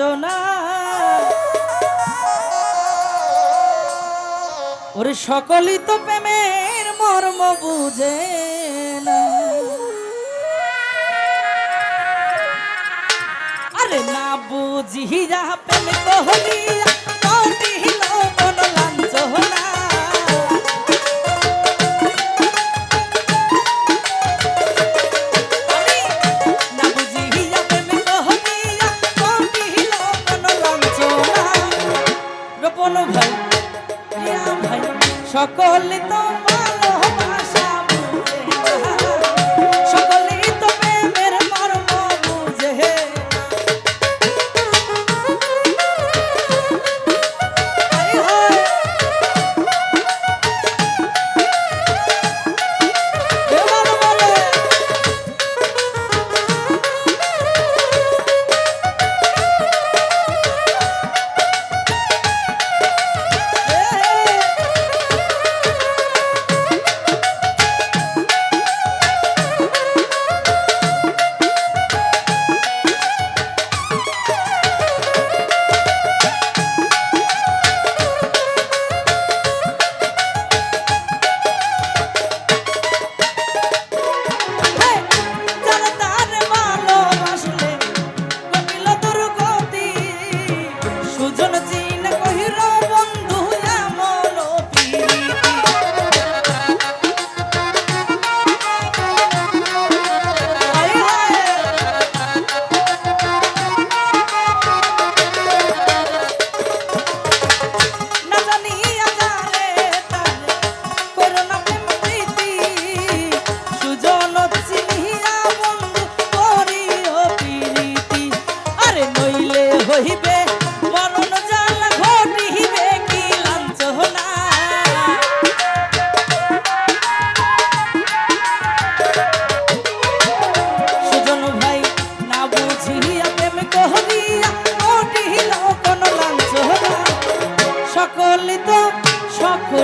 ওর ওরে সকলই তো প্রেমের মর্ম বুঝে না। আরে না বুঝিয়া প্রেম তো হলিয়া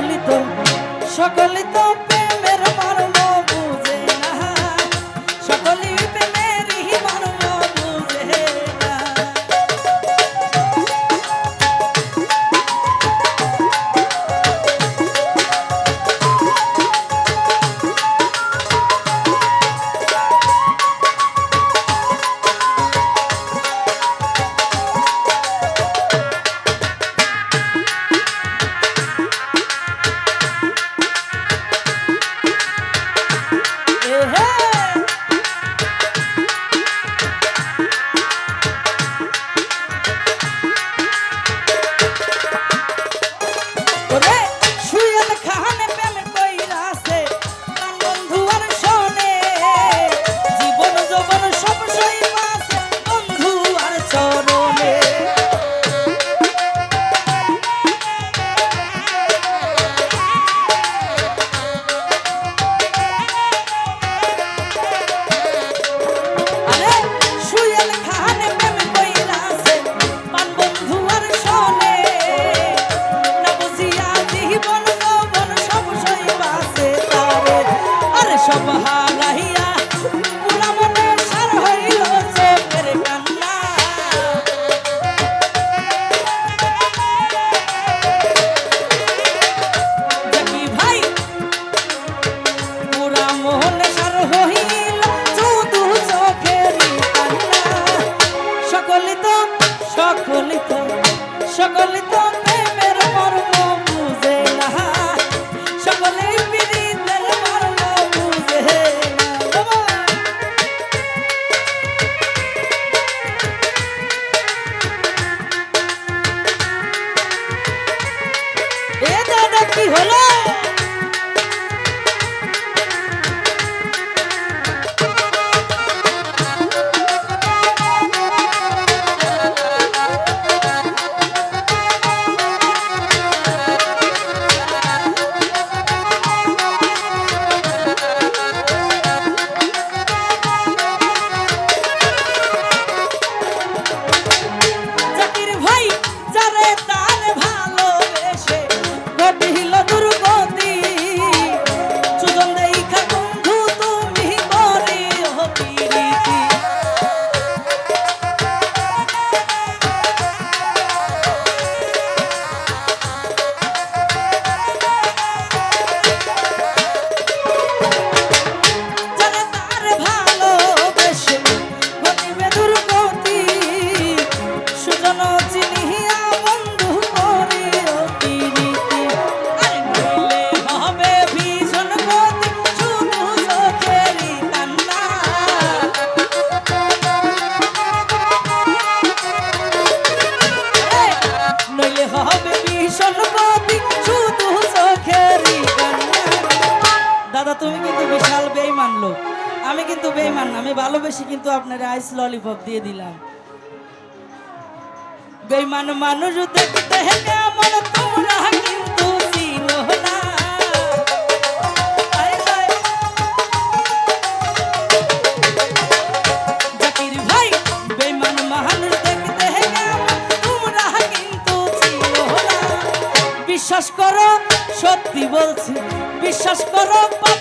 সকলে তো সকলে তো কিন্তু বেমান আমি ভালোবেসে কিন্তু আপনার আইস ললিপপ দিয়ে দিলাম। বেমান মানুষ দেখতে তোমরা কিন্তু বিশ্বাস করো, সত্যি বলছি, বিশ্বাস করো, পাপ